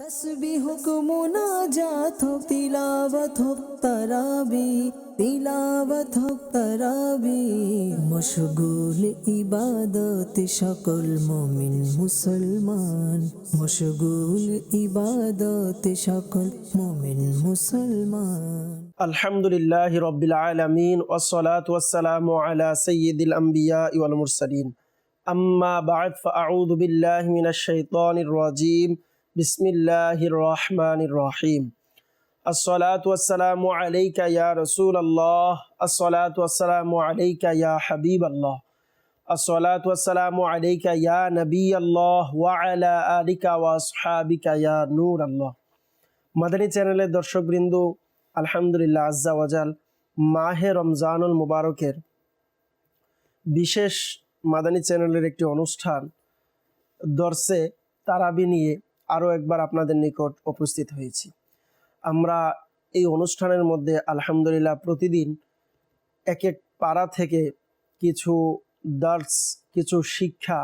তসবিহ হোক মুনাজাত হোক তিলাবত হোক তারাবি তিলাবত হোক তারাবি মশগুল ইবাদত সকল মুমিন মুসলমান মশগুল ইবাদত সকল মুমিন মুসলমান الحمد لله رب العالمين والصلاة والسلام على سيد الأنبياء والمرسلين أما بعد فأعوذ بالله من الشيطان الرجيم বিসমিল্লাহ রহমান রহিম আসসালাত ওয়াসালাম আলাইকা ইয়া রসুল আল্লাহ আসসালাত ওয়াসালাম আলাইকা ইয়া হাবিব আল্লাহ আসসালাত ওয়াসালাম আলাইকা ইয়া নবী আল্লাহ ওয়া আলা আলিকা ওয়া আসহাবিকা ইয়া নূর আল্লাহ মাদানী চ্যানেলের দর্শকবৃন্দ, আলহামদুলিল্লাহ আজ্জা ওয়াজাল মাহে রমজানুল মুবারকের বিশেষ মাদানী চ্যানেলের একটি অনুষ্ঠান দর্শে তারাবি নিয়ে আরও একবার আপনাদের নিকট উপস্থিত হয়েছি। আমরা এই অনুষ্ঠানের মধ্যে আলহামদুলিল্লাহ প্রতিদিন এক এক পাড়া থেকে কিছু দার্স কিছু শিক্ষা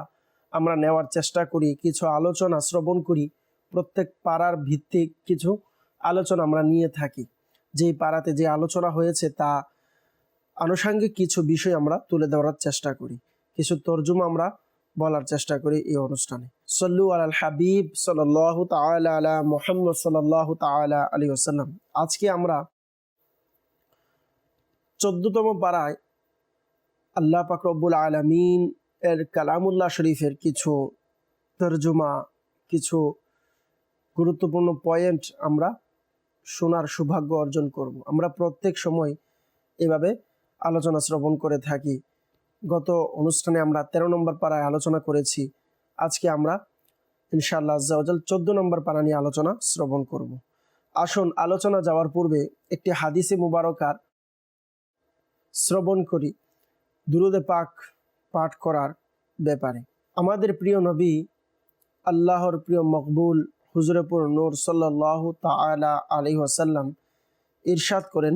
আমরা নেওয়ার চেষ্টা করি, কিছু আলোচনা শ্রবণ করি, প্রত্যেক পাড়ার ভিত্তিক কিছু আলোচনা আমরা নিয়ে থাকি। যেই পাড়াতে যে আলোচনা হয়েছে তা আনুষাঙ্গিক কিছু বিষয় আমরা তুলে ধরার চেষ্টা করি। কিছু তর্জুমা আমরা বলার চেষ্টা করি এই অনুষ্ঠানে। সল্লু আল হাবিব সাল্লাহ তাআলা আলা মোহাম্মদ সাল্লাহ তাআলা আলী ওসাল্লাম আজকে আমরা চোদ্দতম পাড়ায় আল্লাহ পাক রব্বুল আলমিন এর কালামুল্লাহ শরীফের কিছু তর্জমা, কিছু গুরুত্বপূর্ণ পয়েন্ট আমরা শোনার সৌভাগ্য অর্জন করব। আমরা প্রত্যেক সময় এভাবে আলোচনা শ্রবণ করে থাকি। গত অনুষ্ঠানে আমরা তেরো নম্বর পাড়ায় আলোচনা করেছি। আজকে আমরা ইনশাআল্লাহ আজ্জাওয়াজাল চোদ্দ নম্বর পাড়া নিয়ে আলোচনা শ্রবণ করব। আসুন আলোচনা যাওয়ার পূর্বে একটি হাদিসে মুবারকার শ্রবণ করি। দুরুদে পাক পাঠ করার ব্যাপারে। আমাদের প্রিয় নবী আল্লাহর প্রিয় মকবুল হুজুরপুর নূর সাল্লাহ তালা আলী ওয়াসাল্লাম ইরশাদ করেন,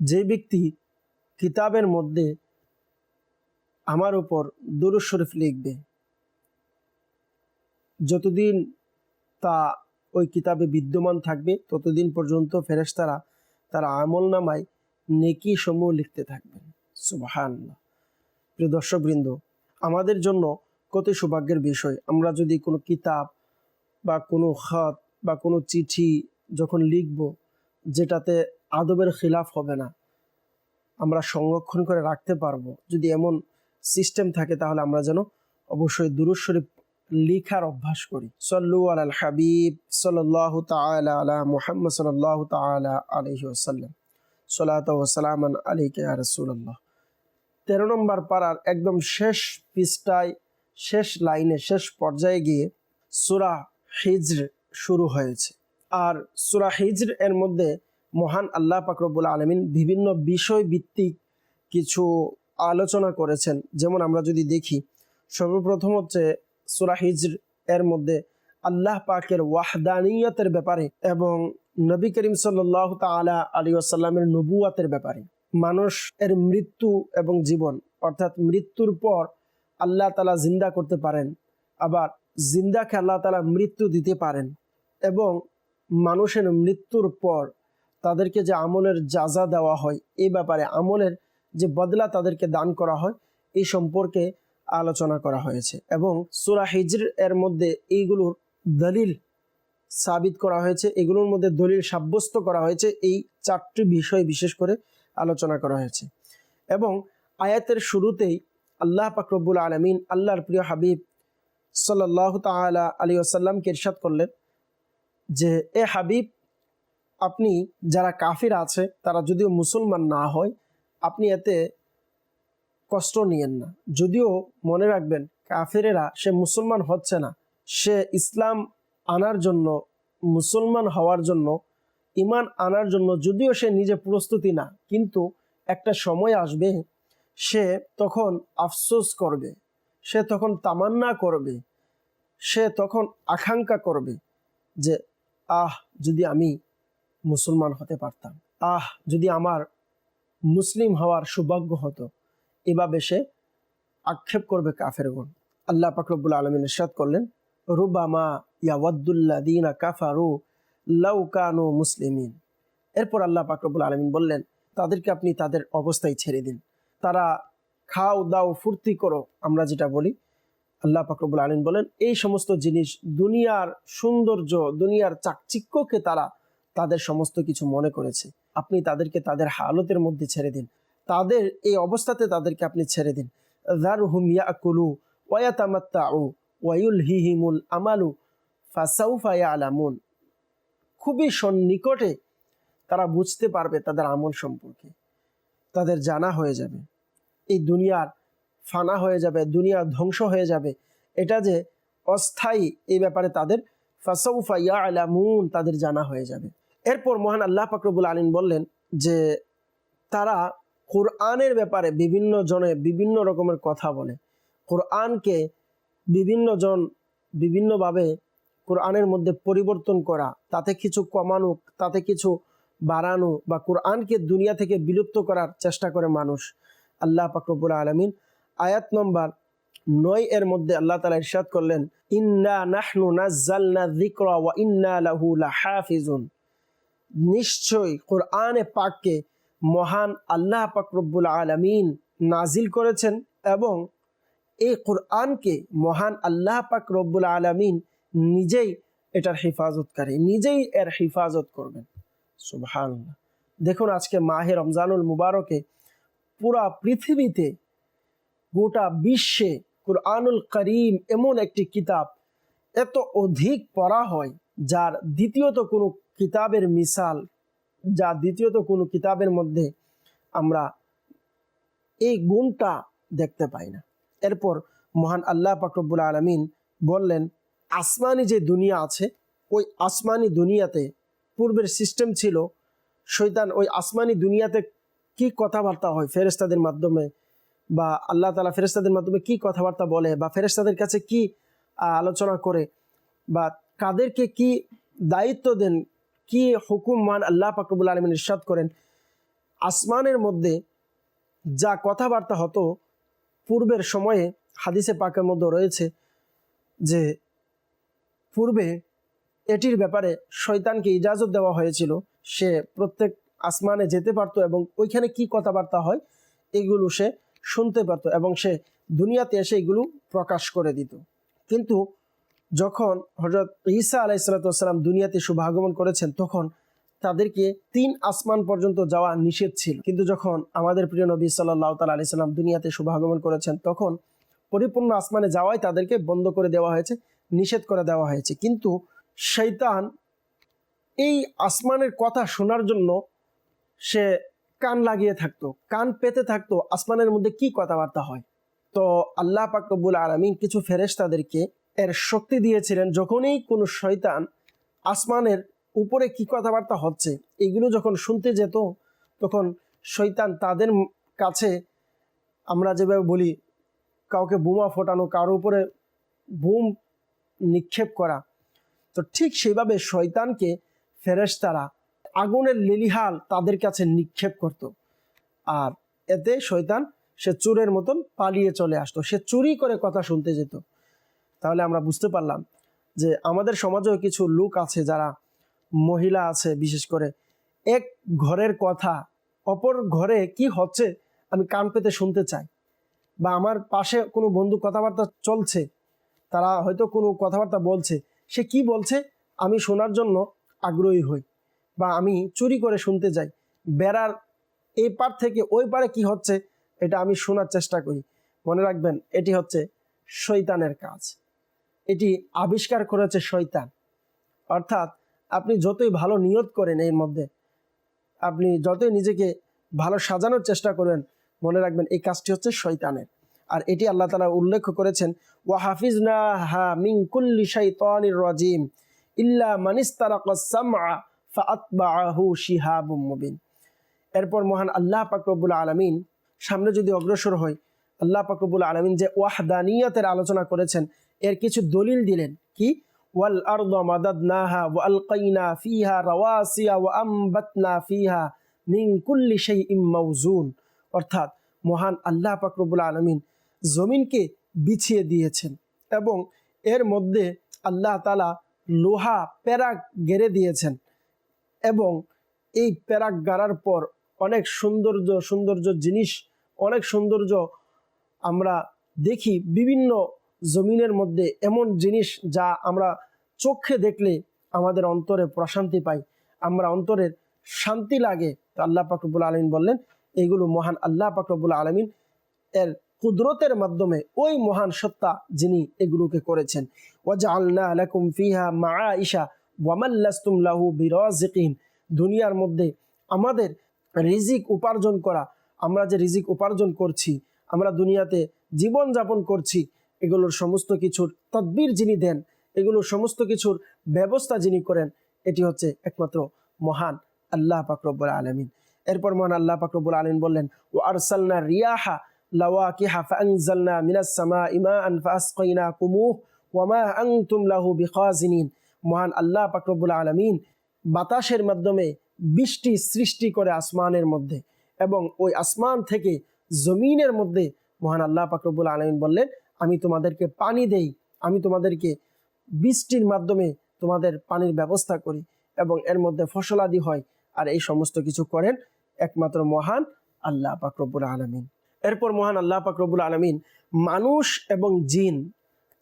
যে ব্যক্তি কিতাবের মধ্যে আমার উপর দুরুদ শরীফ লিখবে। যতদিন তা ওই কিতাবে বিদ্যমান থাকবে, ততদিন পর্যন্ত ফেরেশতারা তারা আমল নামায় নেকি সমূহ লিখতে থাকবেন। সুবাহান্লাহ প্রিয় দর্শকবৃন্দ, আমাদের জন্য কত সৌভাগ্যের বিষয়। আমরা যদি কোনো কিতাব বা কোনো খাত বা কোনো চিঠি যখন লিখব, যেটাতে আদবের খিলাফ হবে না আমরা সংরক্ষণ করে রাখতে পারব। যদি এমন সিস্টেম থাকে, তাহলে আমরা যেন অবশ্যই দুরুদ শরীফ লিখার অভ্যাস করি। সল্লু আল হাবিব সাল্লাহ তালা আলা মুহাম্মদ সাল্লাহ তালা আলহি আসাল্লাম সালাত ওসালামান আলিকে রসুল্লাহ তেরো নম্বর পাড়ার একদম শেষ পৃষ্ঠায়, শেষ লাইনে, শেষ পর্যায়ে গিয়ে সুরা হিজর শুরু হয়েছে। আর সুরা হিজর এর মধ্যে মহান আল্লাহ পাকরবুল আলমিন বিভিন্ন বিষয় ভিত্তিক কিছু আলোচনা করেছেন। যেমন আমরা যদি দেখি, সর্বপ্রথম হচ্ছে সুরা হিজর এর মধ্যে আল্লাহ পাকের ওয়াহদানিয়তের ব্যাপারে এবং নবী করিম সাল্লাহ তালা আলী আসাল্লামের নবুয়াতের ব্যাপারে। মানুষ এর মৃত্যু এবং জীবন, অর্থাৎ মৃত্যুর পর আল্লাহ তালা জিন্দা করতে পারেন, আবার জিন্দাকে আল্লাহ তালা মৃত্যু দিতে পারেন এবং মানুষের মৃত্যুর পর তাদেরকে যে আমলের যাজা দেওয়া হয় এই ব্যাপারে আমলের যে বদলা তাদেরকে দান করা হয় এই সম্পর্কে আলোচনা করা হয়েছে। এবং সুরা হিজর এর মধ্যে এইগুলোর দলিল সাবিত করা হয়েছে, এগুলোর মধ্যে দলিল সাব্যস্ত করা হয়েছে, এই চারটি বিষয় বিশেষ করে আলোচনা করা হয়েছে। এবং আয়াতের শুরুতেই আল্লাহ পাকরবুল আলমিন আল্লাহর প্রিয় হাবিব সাল্লাহ তালা আলী আসাল্লামকে ইরশাদ করলেন যে, এ হাবিব আপনি যারা কাফির আছে, তারা যদিও মুসলমান না হয়, আপনি এতে কষ্ট নিয়েন না। যদিও মনে রাখবেন, কাফিরেরা সে মুসলমান হচ্ছে না। সে ইসলাম আনার জন্য, মুসলমান হওয়ার জন্য ইমান আনার জন্য যদিও সে নিজে প্রস্তুতি না, কিন্তু একটা সময় আসবে, সে তখন আফসোস করবে, সে তখন তামান্না করবে, সে তখন আকাঙ্ক্ষা করবে যে, আহ, যদি আমি মুসলমান হতে পারতাম। আহ, যদি আমার মুসলিম হওয়ার সৌভাগ্য হতো, এভাবে সে আক্ষেপ করবে কাফেরগণ। আল্লাহ পাকরবুল আলমিন ইরশাদ করলেন, রুবামা ইয়াওয়াদ্দুল্লাদিনা কাফারু লাউ কানু মুসলিমিন। এরপর আল্লাহ পাকরবুল আলমিন বললেন, তাদেরকে আপনি তাদের অবস্থায় ছেড়ে দিন। তারা খাও, দাও, ফুর্তি করো, আমরা যেটা বলি। আল্লাহ পাকরবুল আলমিন বলেন, এই সমস্ত জিনিস, দুনিয়ার সৌন্দর্য, দুনিয়ার চাকচিক্যকে তারা তাদের সমস্ত কিছু মনে করেছে। আপনি তাদেরকে তাদের হালতের মধ্যে ছেড়ে দিন। তাদের এই অবস্থাতে তাদেরকে আপনি ছেড়ে দিন। দার হুম ইয়াকুলু ওয়াতামাত্তাউ ওয়ায়ুল হিহিমুল আমালু ফাসাউফা আলামুন খুবই সন্নিকটে তারা বুঝতে পারবে তাদের আমল সম্পর্কে। তাদের জানা হয়ে যাবে। এই দুনিয়ার ফানা হয়ে যাবে, দুনিয়া ধ্বংস হয়ে যাবে। এটা যে অস্থায়ী এই ব্যাপারে তাদের ফাসাউফা ইয়া আলামুন তাদের জানা হয়ে যাবে। এরপর মহান আল্লাহ ফাকরবুল আলীন বললেন যে, তারা কোরআনের ব্যাপারে বিভিন্ন জনে বিভিন্ন রকমের কথা বলে। কোরআনকে বিভিন্ন জন বিভিন্নভাবে কোরআনের মধ্যে পরিবর্তন করা, তাতে কিছু কমানো তাতে কিছু বাড়ানো বা কোরআনকে দুনিয়া থেকে বিলুপ্ত করার চেষ্টা করে মানুষ। আল্লাহ পাকরবুল আলমিন আয়াত নম্বর নয় এর মধ্যে আল্লাহ তালা ইরশাদ করলেন, ইন্না নাহনু নাজ্জালনা যিকরা ওয়া ইন্না লাহু লাহাফিজুন। নিশ্চয়ই কোরআনে পাককে মহান আল্লাহ পাকরবুল আলমিন নাজিল করেছেন এবং এই কোরআনকে মহান আল্লাহ পাক রব্বুল আলমিন নিজেই এটার হেফাজতকারী নিজেই এর হেফাজত করবেন। সুবহান দেখুন, আজকে মাহে রমজানুল মুবারকে পুরা পৃথিবীতে গোটা বিশ্বে কোরআনুল করিম এমন একটি কিতাব এত অধিক পড়া হয়, যার দ্বিতীয়ত কোনো কিতাবের মিসাল যা দ্বিতীয়ত কোনো কিতাবের মধ্যে আমরা এই গুণটা দেখতে পাই না। এরপর মহান আল্লাহ পাকরবুল আলমিন বললেন, আসমানি যে দুনিয়া আছে, ওই আসমানি দুনিয়াতে পূর্বের সিস্টেম ছিল শৈতান ওই আসমানি দুনিয়াতে কি কথাবার্তা হয় ফেরেস্তাদের মাধ্যমে বা আল্লাহ তালা ফেরেস্তাদের মাধ্যমে কি কথাবার্তা বলে বা ফেরেস্তাদের কাছে কি আলোচনা করে বা কাদেরকে কি দায়িত্ব দেন কি হুকুম মান আল্লাহ পাকরবুল আলমিন ইরশাদ করেন? আসমানের মধ্যে যা কথাবার্তা হতো পূর্বের সময়ে, হাদিসে পাকের মধ্যে রয়েছে যে পূর্বে এটির ব্যাপারে শয়তানকে ইজাজত দেওয়া হয়েছিল। সে প্রত্যেক আসমানে যেতে পারতো এবং ওইখানে কি কথাবার্তা হয় এগুলো সে শুনতে পারতো এবং সে দুনিয়াতে এসে এগুলো প্রকাশ করে দিত। কিন্তু যখন হজরত ঈসা আলাইসালাতাম দুনিয়াতে শুভাগমন করেছেন, তখন তাদেরকে তিন আসমান পর্যন্ত যাওয়া নিষেধ ছিল। কিন্তু যখন আমাদের প্রিয় নবী সাল্লাহ তাল আলি সাল্লাম দুনিয়াতে শুভাগমন করেছেন, তখন পরিপূর্ণ আসমানে যাওয়াই তাদেরকে বন্ধ করে দেওয়া হয়েছে, নিষেধ করে দেওয়া হয়েছে। কিন্তু শৈতান এই আসমানের কথা শোনার জন্য সে কান লাগিয়ে থাকতো, কান পেতে থাকতো, আসমানের মধ্যে কি কথাবার্তা হয়? তো আল্লাহ পাকবুল আলমিন কিছু ফেরেশতাদেরকে এর শক্তি দিয়েছিলেন যখনই কোনো শয়তান আসমানের উপরে কি কথাবার্তা হচ্ছে, এগুলো যখন শুনতে যেত, তখন শৈতান তাদের কাছে, আমরা যেভাবে বলি, কাউকে বোমা ফোটানো, কারও উপরে বুম নিক্ষেপ করা, তো ঠিক সেইভাবে শয়তানকে ফেরেশতারা আগুনের লিলিহাল তাদের কাছে নিক্ষেপ করত। আর এতে শয়তান সে চোরের মতন পালিয়ে চলে আসতো, সে চুরি করে কথা শুনতে যেত। তাহলে আমরা বুঝতে পারলাম যে আমাদের সমাজেও কিছু লোক আছে যারা মহিলা আছে, বিশেষ করে এক ঘরের কথা, অপর ঘরে কি হচ্ছে আমি কান পেতে শুনতে চাই। বা আমার পাশে কোনো বন্ধু কথাবার্তা চলছে, তারা হয়তো কোনো কথাবার্তা বলছে, সে কি বলছে আমি শোনার জন্য আগ্রহী হই বা আমি চুরি করে শুনতে যাই। বেড়ার এই পার থেকে ওই পারে কি হচ্ছে এটা আমি শোনার চেষ্টা করি। মনে রাখবেন, এটি হচ্ছে শৈতানের কাজ। এটি আবিষ্কার করেছে শৈতান অর্থাৎ আপনি যতই ভালো নিয়ত করেন এর মধ্যে, আপনি যতই নিজেকে ভালো সাজানোর চেষ্টা করবেন মনে রাখবেন এই কাজটি হচ্ছে শৈতানের আর এটি আল্লাহ তালা উল্লেখ করেছেন, ওয়া হাফিজ না হা মিং কুল্লি শাইতানির রাজিম, ইল্লা শিহাবুম মুবিন। এরপর মহান আল্লাহ পাক রব্বুল আলামিন সামনে যদি অগ্রসর হয়, আল্লাহ পাক রব্বুল আলামিন যে ওয়াহদানিয়তের আলোচনা করেছেন এর কিছু দলিল দিলেন। কি? ওয়াল আরদ মাদাদনাহা ওয়া আলকাইনা ফিহা রাওয়াসিয়া ওয়া আমবাতনা ফিহা মিন কুল্লি শাইইম মাওজুন অর্থাৎ মহান আল্লাহ পাক রব্বুল আলামিন জমিনকে বিছিয়ে দিয়েছেন এবং এর মধ্যে আল্লাহ তালা লোহা প্যারাক গেড়ে দিয়েছেন এবং এই প্যারাক গাড়ার পর অনেক সৌন্দর্য সৌন্দর্য জিনিস, অনেক সৌন্দর্য আমরা দেখি বিভিন্ন জমিনের মধ্যে এমন জিনিস যা আমরা চোখে দেখলে আমাদের অন্তরে প্রশান্তি পাই, আমরা অন্তরের শান্তি লাগে। তো আল্লাহ পাকরবুল আলমিন বললেন, এগুলো মহান আল্লাহ পাকরবুল আলমিন এর কুদরতের মাধ্যমে ওই মহান সত্তা যিনি এগুলোকে করেছেন। ওয়াজা আল্লাহ আলাকুম ফিহা মা ইশা ওয়ামাল্লাস্তুম লাহু বিরাজিকিন। দুনিয়ার মধ্যে আমাদের রিজিক উপার্জন করা, আমরা যে রিজিক উপার্জন করছি, আমরা দুনিয়াতে জীবন যাপন করছি এগুলোর সমস্ত কিছুর তদবির যিনি দেন, এগুলোর সমস্ত কিছুর ব্যবস্থা যিনি করেন, এটি হচ্ছে একমাত্র মহান আল্লাহ পাকরব্বুল আলমিন। এরপর মহান আল্লাহ পাকরব্বুল আলমিন বললেন ও আরসালনা রিয়াহা লাওয়াকিহা ফাআনজালনা মিনাস সামাই মাআন ফাআসকাইনাকুমুহ ওয়ামা আনতুম লাহু বিখাজিনিন। মহান আল্লাহ পাকরব্বুল আলমিন বাতাসের মাধ্যমে বৃষ্টি সৃষ্টি করে আসমানের মধ্যে এবং ওই আসমান থেকে জমিনের মধ্যে মহান আল্লাহ পাকরবুল আলমিন বললেন আমি তোমাদেরকে পানি দেই, আমি তোমাদেরকে বৃষ্টির মাধ্যমে তোমাদের পানির ব্যবস্থা করি এবং এর মধ্যে ফসলাদি হয়। আর এই সমস্ত কিছু করেন একমাত্র মহান আল্লাহ পাকরবুল আলমিন। এরপর মহান আল্লাহ পাকরবুল আলমিন মানুষ এবং জিন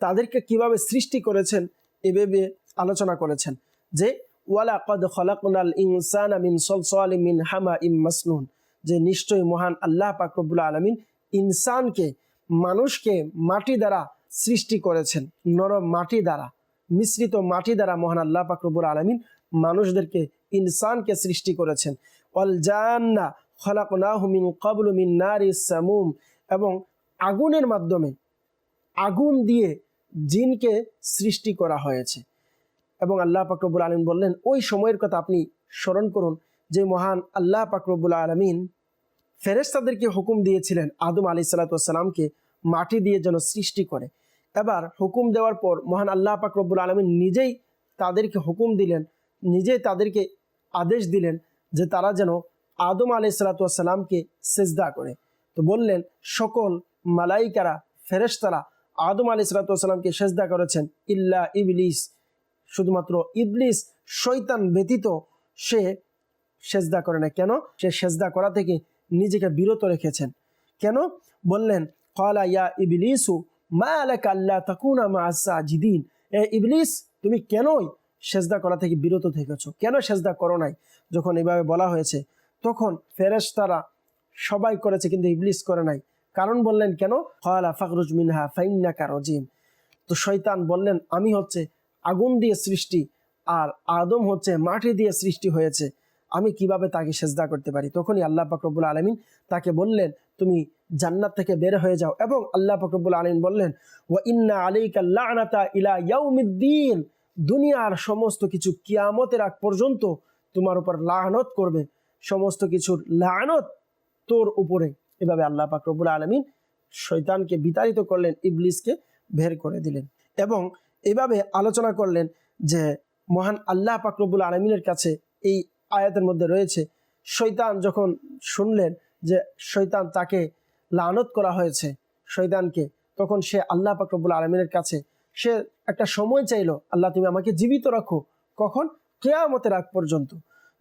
তাদেরকে কীভাবে সৃষ্টি করেছেন এভাবে আলোচনা করেছেন যে, ওয়ালা কদ খলাকুনাল ইনসান মিন সলসল মিন হামা ইম মাসনুন। যে নিশ্চয়ই মহান আল্লাহ পাকরবুল আলমিন ইনসানকে মানুষকে মাটি দ্বারা সৃষ্টি করেছেন, নরম মাটি দ্বারা, মিশ্রিত মাটি দ্বারা মহান আল্লাহ পাকরবুল আলমিন মানুষদেরকে, ইনসানকে সৃষ্টি করেছেন। অল জান্না খলাকনাহু মিন কবলু মিন নারি সামুম এবং আগুনের মাধ্যমে আগুন দিয়ে জিনকে সৃষ্টি করা হয়েছে। এবং আল্লাহ পাকরবুল আলমিন বললেন, ওই সময়ের কথা আপনি স্মরণ করুন যে মহান আল্লাহ পাকরবুল আলমিন ফেরেস্তাদেরকে হুকুম দিয়েছিলেন আদম আলি সাল্লাতামকে মাটি দিয়ে যেন সৃষ্টি করে। এবার হুকুম দেওয়ার পর মহান আল্লাহ পাকরবুল আলমিন নিজেই তাদেরকে হুকুম দিলেন, নিজেই তাদেরকে আদেশ দিলেন যে তারা যেন আদম আলি সাল্লাতামকে সেজদা করে। তো বললেন, সকল মালাইকারা, ফেরেশতারা আদম আলি সাল্লাতামকে সেজদা করেছেন, ইল্লা ইবলিস, শুধুমাত্র ইবলিস শৈতান ব্যতীত সে সেজদা করে না কেন? সে সেজদা করা থেকে নিজেকে বিরত রেখেছেন। কেন? বললেন, কলা ইয়া ইবলিসু, মা আল্লাহ তাকুনা মা এ ইবলিস, তুমি কেনই সেজদা করা থেকে বিরত থেকেছো? কেন সেজদা করো নাই? যখন এভাবে বলা হয়েছে, তখন ফেরেশতারা সবাই করেছে, কিন্তু ইবলিস করে নাই। কারণ বললেন কেন? কলা ফাকরুজ মিনহা ফাইন্নাকা রজিম। তো শয়তান বললেন, আমি হচ্ছে আগুন দিয়ে সৃষ্টি, আর আদম হচ্ছে মাটি দিয়ে সৃষ্টি হয়েছে। আমি কীভাবে তাকে সেজদা করতে পারি? তখনই আল্লাহ পাকরবুল আলমিন তাকে বললেন, তুমি জান্নাত থেকে বের হয়ে যাও। এবং আল্লাহ পাকরবুল আলমিন বললেন ও ইন্না আলাইকা ইলা ইয়াউমিদ্দিন। দুনিয়ার সমস্ত কিছু কিয়ামতের আগ পর্যন্ত তোমার উপর লানত করবে। সমস্ত কিছুর লানত তোর উপরে। এভাবে আল্লাহ পাকরবুল আলমিন শৈতানকে বিতাড়িত করলেন, ইবলিসকে বের করে দিলেন এবং এভাবে আলোচনা করলেন যে মহান আল্লাহ পাকরবুল আলমিনের কাছে এই আয়াতের মধ্যে রয়েছে শৈতান যখন শুনলেন যে শৈতান তাকে লানত করা হয়েছে শৈতানকে তখন সে আল্লাহ পাকরবুল আলমিনের কাছে, সে একটা সময় চাইলো, আল্লাহ তুমি আমাকে জীবিত রাখো। কখন? কেয়ামতের আগ পর্যন্ত।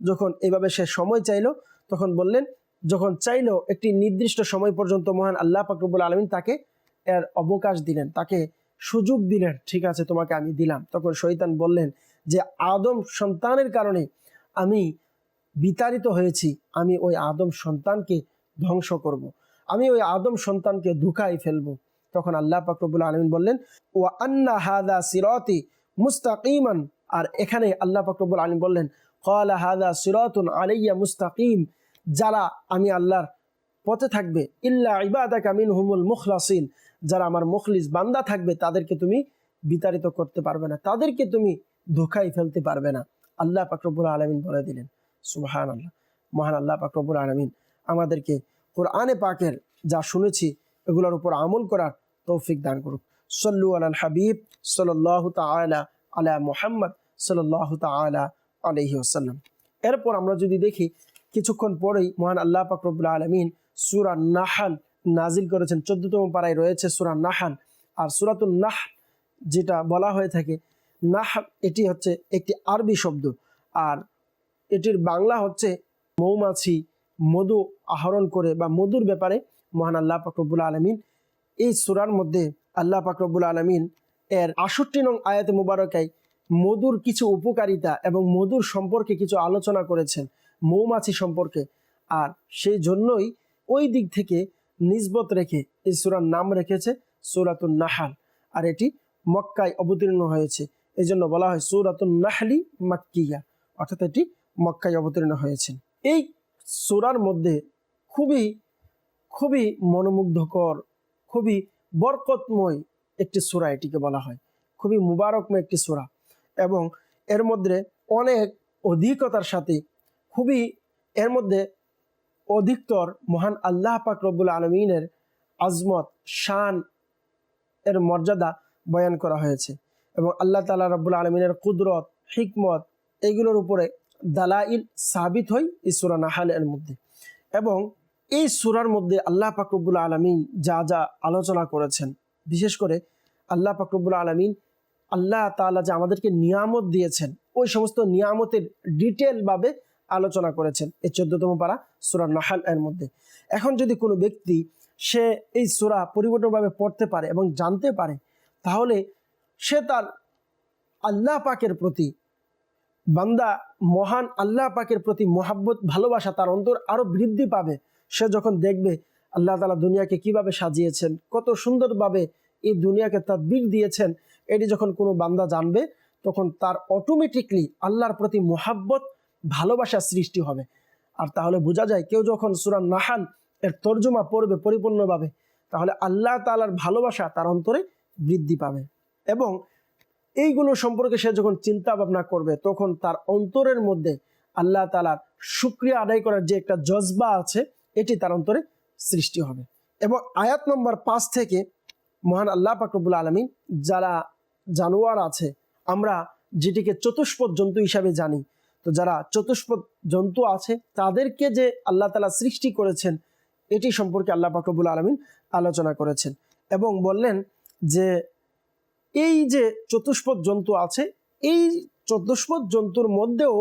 যখন এইভাবে সে সময় চাইলো, তখন বললেন, যখন চাইলো একটি নির্দিষ্ট সময় পর্যন্ত মহান আল্লাহ পাকরবুল আলমিন তাকে এর অবকাশ দিলেন, তাকে সুযোগ দিলেন, ঠিক আছে, তোমাকে আমি দিলাম। তখন শৈতান বললেন যে, আদম সন্তানের কারণে আমি বিতাড়িত হয়েছি, আমি ওই আদম সন্তানকে ধ্বংস করব। আমি ওই আদম সন্তানকে ধুকাই ফেলব। তখন আল্লাহ পাকরবুল আলমিন বললেন ও আন্না হাদা সিরতি মুস্তাকিমান। আর এখানে আল্লাহ পাকরবুল আলম বললেন কলা হাদা সিরতুন আলাইয়া মুস্তাকিম। যারা আমি আল্লাহর পথে থাকবে, ইল্লা ইবাদা কামিন হুমুল মুখলাসিন। যারা আমার মুখলিস বান্দা থাকবে, তাদেরকে তুমি বিতাড়িত করতে পারবে না, তাদেরকে তুমি ধোকাই ফেলতে পারবে না। আল্লাহ পাকরবুল আলমিন বলে দিলেন সুবাহান আল্লাহ মহান আল্লাহ পাকরবুল আলমিন আমাদেরকে কোরআনে পাকের যা শুনেছি এগুলোর উপর আমল করার তৌফিক দান করুক। সল্লু আল হাবিব সাল্লাহ তালা আলা মুহাম্মদ সাল্লাহ তালা আলহি আসাল্লাম এরপর আমরা যদি দেখি, কিছুক্ষণ পরেই মহান আল্লাহ পাকরবুল আলমিন সুরা নাহাল নাজিল করেছেন। চোদ্দতম পাড়ায় রয়েছে সুরা নাহাল। আর সুরাতুল নাহ যেটা বলা হয়ে থাকে নাহ, এটি হচ্ছে একটি আরবি শব্দ। আর এটির বাংলা হচ্ছে মৌমাছি, মধু আহরণ করে বা মধুর ব্যাপারে মহান আল্লাহ পাকরবুল আলমিন এই সুরার মধ্যে আল্লাহ পাকরবুল আলমিন এর আষট্টি নং আয়াতে মুবারকায় মধুর কিছু উপকারিতা এবং মধুর সম্পর্কে কিছু আলোচনা করেছেন মৌমাছি সম্পর্কে। আর সেই জন্যই ওই দিক থেকে নিজবত রেখে এই সুরার নাম রেখেছে সুরাতুন নাহাল। আর এটি মক্কায় অবতীর্ণ হয়েছে। এই জন্য বলা হয় সুরাতুন নাহলি মাক্কিয়া। অর্থাৎ এটি মক্কায় অবতীর্ণ হয়েছে। এই সুরার মধ্যে খুবই খুবই মনোমুগ্ধকর, খুবই বরকতময় একটি সুরা এটিকে বলা হয়। খুবই মুবারকময় একটি সুরা। এবং এর মধ্যে অনেক অধিকতার সাথে খুবই, এর মধ্যে অধিকতর মহান আল্লাহ পাক রব্বুল আলমিনের আজমত, শান এর মর্যাদা বয়ান করা হয়েছে। এবং আল্লাহ তালা রব্বুল আলমিনের কুদরত, হিকমত এইগুলোর উপরে দালাইল সাবিত হয় এই সুরা নাহাল এর মধ্যে। এবং এই সুরার মধ্যে আল্লাহ পাকরবুল আলমিন যা যা আলোচনা করেছেন, বিশেষ করে আল্লাহ পাকরবুল আলমিন আল্লাহ তাআলা যে আমাদেরকে নিয়ামত দিয়েছেন, ওই সমস্ত নিয়ামতের ডিটেলভাবে আলোচনা করেছেন এই চোদ্দতম পারা সুরা নাহাল এর মধ্যে। এখন যদি কোনো ব্যক্তি সে এই সুরা পরিপূর্ণভাবে পড়তে পারে এবং জানতে পারে, তাহলে সে তার আল্লাহ পাকের প্রতি, বান্দা মহান আল্লাহ পাকের প্রতি মোহাব্বত, ভালোবাসা তার অন্তর আরও বৃদ্ধি পাবে। সে যখন দেখবে আল্লাহ তালা দুনিয়াকে কীভাবে সাজিয়েছেন, কত সুন্দরভাবে এই দুনিয়াকে তার তাদবির দিয়েছেন, এটি যখন কোনো বান্দা জানবে, তখন তার অটোমেটিকলি আল্লাহর প্রতি মোহাব্বত, ভালোবাসা সৃষ্টি হবে। আর তাহলে বোঝা যায়, কেউ যখন সুরা নাহান এর তর্জমা পড়বে পরিপূর্ণভাবে, তাহলে আল্লাহ তালার ভালোবাসা তার অন্তরে বৃদ্ধি পাবে। এবং এইগুলো সম্পর্কে সে যখন চিন্তা ভাবনা করবে, তখন তার অন্তরের মধ্যে আল্লাহ তালার শুক্রিয়া আদায় করার যে একটা জজবা আছে, এটি তার অন্তরে সৃষ্টি হবে। এবং আয়াত নম্বর পাঁচ থেকে মহান আল্লাহ পাকরবুল আলমী যারা জানোয়ার আছে, আমরা যেটিকে চতুষ্পদ জন্তু হিসাবে জানি, তো যারা চতুষ্পদ জন্তু আছে, তাদেরকে যে আল্লাহ তালা সৃষ্টি করেছেন, এটি সম্পর্কে আল্লাহ পাকরবুল আলমিন আলোচনা করেছেন। এবং বললেন যে এই যে চতুষ্পদ জন্তু আছে, এই চতুষ্পদ জন্তুর মধ্যেও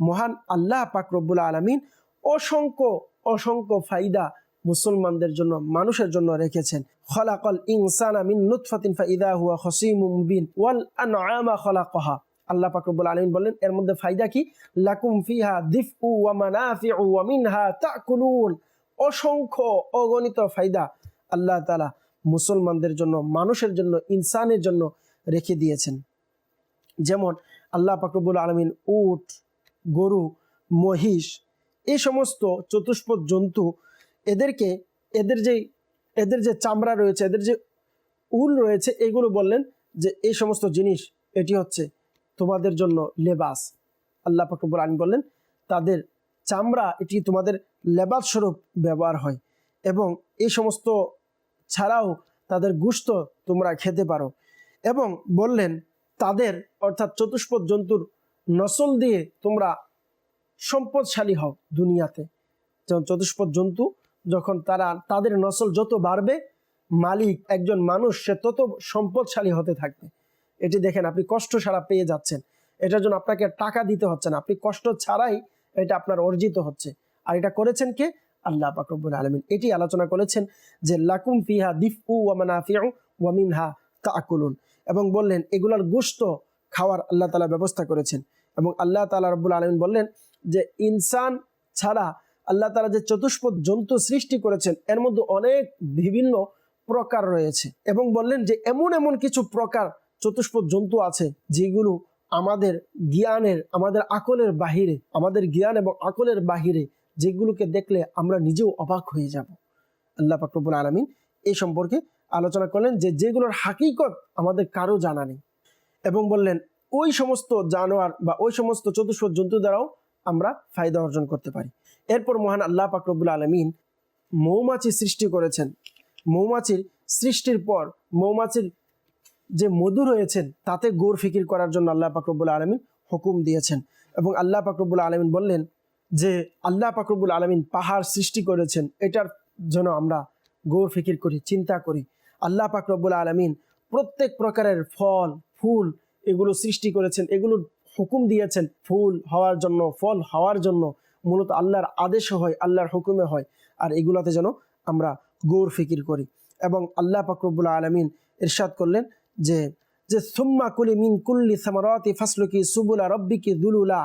মহান আল্লাহ পাক রব্বুল আলমিন অসংখ্য অসংখ্য ফাইদা মুসলমানদের জন্য, মানুষের জন্য রেখেছেন। খলাকল ইনসানা মিন নুতফাতিন ফাইদা হুয়া খসিমুম মুবিন, ওয়াল আনআমা খলাকহা। আল্লাহ পাক রব্বুল আলামিন বললেন, এর মধ্যে ফায়দা কি? লাকুম ফিহা দিফউ ওয়া মানাফিউ ওয়া মিনহা তাকুলুন। অসংখ্য, অগণিত ফায়দা আল্লাহ তাআলা মুসলমানদের জন্য, মানুষের জন্য, ইনসানের জন্য রেখে দিয়েছেন। যেমন আল্লাহ পাকরবুল আলমিন উট, গরু, মহিষ এই সমস্ত চতুষ্পদ জন্তু এদেরকে, এদের যে এদের যে চামড়া রয়েছে, এদের যে উল রয়েছে, এগুলো বললেন যে এই সমস্ত জিনিস, এটি হচ্ছে তোমাদের জন্য লেবাস। আল্লাহ পাকরবুল আলম বললেন, তাদের চামড়া এটি তোমাদের লেবাস স্বরূপ ব্যবহার হয় এবং এই সমস্ত ছাড়াও তাদের গুস্ত তোমরা খেতে পারো। এবং বললেন, তাদের অর্থাৎ চতুষ্পদ জন্তুর নসল দিয়ে তোমরা সম্পদশালী হও দুনিয়াতে। যেমন চতুষ্পদ জন্তু, যখন তারা তাদের নসল যত বাড়বে, মালিক একজন মানুষ, সে তত সম্পদশালী হতে থাকবে। এটি দেখেন, আপনি কষ্ট ছাড়া পেয়ে যাচ্ছেন। এটার জন্য আপনাকে টাকা দিতে হচ্ছে না। আপনি কষ্ট ছাড়াই এটা আপনার অর্জিত হচ্ছে। আর এটা করেছেন কে? আল্লাহ পাকরবুল আলমিন এটি আলোচনা করেছেন যে লাকুম ফিহা দিফউ ওয়া মানাফিউ ওয়া মিনহা তাকুলুন এবং বললেন, এগুলার গোস্ত খাওয়ার আল্লাহ তালা ব্যবস্থা করেছেন। এবং আল্লাহ তালা রব্বুল আলমিন বললেন যে ইনসান ছাড়া আল্লাহ তালা যে চতুষ্পদ জন্তু সৃষ্টি করেছেন, এর মধ্যে অনেক বিভিন্ন প্রকার রয়েছে। এবং বললেন যে এমন এমন কিছু প্রকার চতুষ্পদ জন্তু আছে যেগুলো আমাদের জ্ঞানের, আমাদের আকলের বাহিরে, আমাদের জ্ঞান এবং আকলের বাহিরে যেগুলোকে দেখলে আমরা নিজেও অবাক হয়ে যাব। আল্লাহ ফাকরবুল আলমিন এই সম্পর্কে আলোচনা করলেন যে যেগুলোর হাকিকত আমাদের কারও জানা নেই এবং বললেন, ওই সমস্ত জানোয়ার বা ওই সমস্ত চতুষ্পদ জন্তু দ্বারাও আমরা ফায়দা অর্জন করতে পারি। এরপর মহান আল্লাহ পাকরবুল আলমিন মৌমাছি সৃষ্টি করেছেন। মৌমাছির সৃষ্টির পর মৌমাছির যে মধু রয়েছেন তাতে গোর ফিকির করার জন্য আল্লাহ পাকরবুল আলমিন হুকুম দিয়েছেন এবং আল্লাহ পাকরবুল আলমিন বললেন যে আল্লাহ পাকরবুল আলমিন পাহাড় সৃষ্টি করেছেন, এটার জন্য আমরা গৌর ফিকির করি, চিন্তা করি। আল্লাহ পাকরবুল আলমিন প্রত্যেক প্রকারের ফল, ফুল এগুলো সৃষ্টি করেছেন, এগুলোর হুকুম দিয়েছেন, ফুল হওয়ার জন্য, ফল হওয়ার জন্য। মূলত আল্লাহর আদেশে হয়, আল্লাহর হুকুমে হয়, আর এগুলোতে যেন আমরা গৌর ফিকির করি। এবং আল্লাহ পাকরবুল আলমিন ইরশাদ করলেন যে যে, সুম্মা কুলি মিন কুল্লি সামারাতি ফাসলুকি সুবুলা রব্বিকি দুলুলা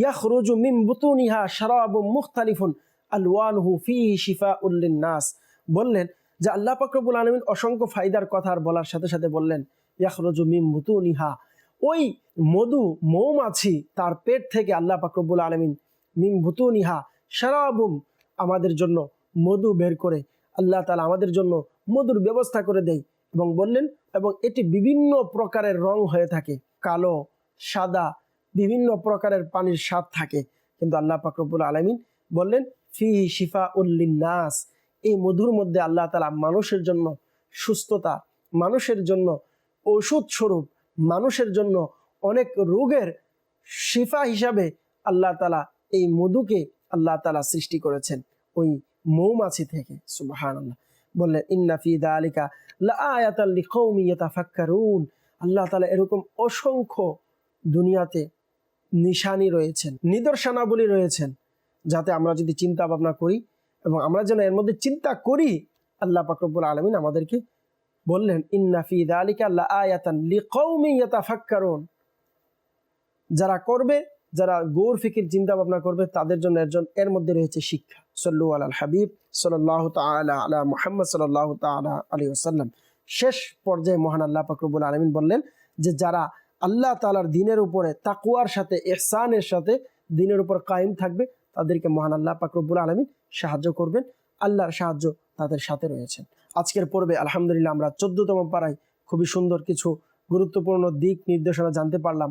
ইয়াখরুজু মিন বুতুনিহা শারাবুম মুখতালিফুন আলওয়ানহু ফিহি শিফাউল লিন্নাস। বললেন, যে আল্লাহ পাকরবুল আলমিন অসংখ্য ফায়দার কথা আর বলার সাথে সাথে বললেন, ইয়াখরুজু মিন বুতুনিহা। ওই মধু, মৌমাছি তার পেট থেকে আল্লাহ পাকরবুল আলমিন মিন বুতুনিহা শারাবুম আমাদের জন্য মধু বের করে, আল্লাহ তালা আমাদের জন্য মধুর ব্যবস্থা করে দেয়। এবং বললেন, এবং এটি বিভিন্ন প্রকারের রং হয়ে থাকে, কালো, সাদা বিভিন্ন প্রকারের পানির স্বাদ থাকে। কিন্তু আল্লাহ পাকরবুল আলমিন বললেন ফি শিফা উল্লিনাস এই মধুর মধ্যে আল্লাহ তালা মানুষের জন্য সুস্থতা, মানুষের জন্য ঔষধ স্বরূপ, মানুষের জন্য অনেক রোগের শিফা হিসাবে আল্লাহ তালা এই মধুকে আল্লাহ তালা সৃষ্টি করেছেন ওই মৌমাছি থেকে। সুবাহান আল্লাহ বললেন ইন্নাফি দালিকা লাআয়াতাল লিকৌমি ইয়াতাফাক্কারুন। আল্লাহ তালা এরকম অসংখ্য দুনিয়াতে নিশানি রয়েছেন, নিদর্শনাবলী রয়েছেন, যাতে আমরা যদি চিন্তা ভাবনা করি এবং আমরা যেন এর মধ্যে চিন্তা করি, আল্লাহ পাকরবুল আলমিন আমাদেরকে বললেন ইন্নাফি লিকৌমি যারা করবে, যারা গৌর ফিকির চিন্তা ভাবনা করবে, তাদের জন্য একজন এর মধ্যে রয়েছে শিক্ষা। সল্লু আল হাবিব সাল্লাহ তালা আলা মুহাম্মদ সাল্লাহ তালা আলী আসাল্লাম শেষ পর্যায়ে মহান আল্লাহ ফকরবুল আলমিন বললেন যে, যারা আল্লাহ তালার দিনের উপরে তাকুয়ার সাথে এহসানের সাথে দিনের উপর কায়েম থাকবে। তাদেরকে মহান আল্লাহ পাকরবুল আলমিন সাহায্য করবেন। আল্লাহর সাহায্য তাদের সাথে রয়েছেন আজকের পর্বে আলহামদুলিল্লাহ আমরা চোদ্দতম পাড়ায় খুবই সুন্দর কিছু গুরুত্বপূর্ণ দিক নির্দেশনা জানতে পারলাম।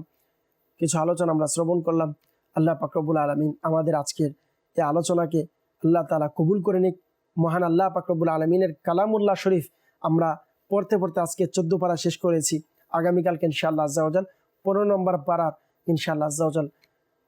কিছু আলোচনা আমরা শ্রবণ করলাম। আল্লাহ পাকরবুল আলমিন আমাদের আজকের এই আলোচনাকে আল্লাহ তালা কবুল করে নিক। মহান আল্লাহ পাকরবুল আলমিনের কালামুল্লাহ শরীফ আমরা পড়তে পড়তে আজকে চোদ্দ পাড়া শেষ করেছি। আগামীকালকে ইনশাআল্লাহ আজ্জাউজাল পনেরো নম্বর পাড়ার ইনশাআল্লাহ আজ্জাউজাল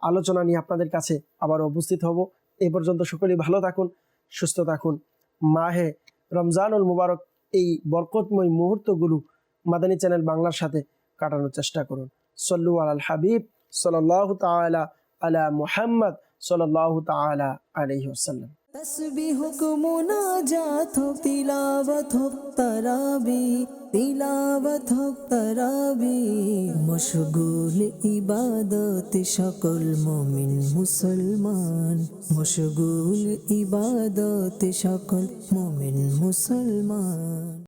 আলোচনা নিয়ে আপনাদের কাছে আবার উপস্থিত হব। এই পর্যন্ত সকলেই ভালো থাকুন, সুস্থ থাকুন। মাহে রমজানুল মুবারক এই বরকতময় মুহূর্তগুলো মাদানী চ্যানেল বাংলার সাথে কাটানোর চেষ্টা করুন। সল্লু আল হাবিব সাল্লাহ তালা আলা মুহাম্মদ সাল্লাহ তালা আলহি ওসাল্লাম তসবিহ মুনাজাত হোক, তিলাওয়াত হোক, তারাবি, তিলাওয়াত হোক মশগুল ইবাদত সকল মুমিন মুসলমান। মশগুল ইবাদত সকল মুমিন মুসলমান।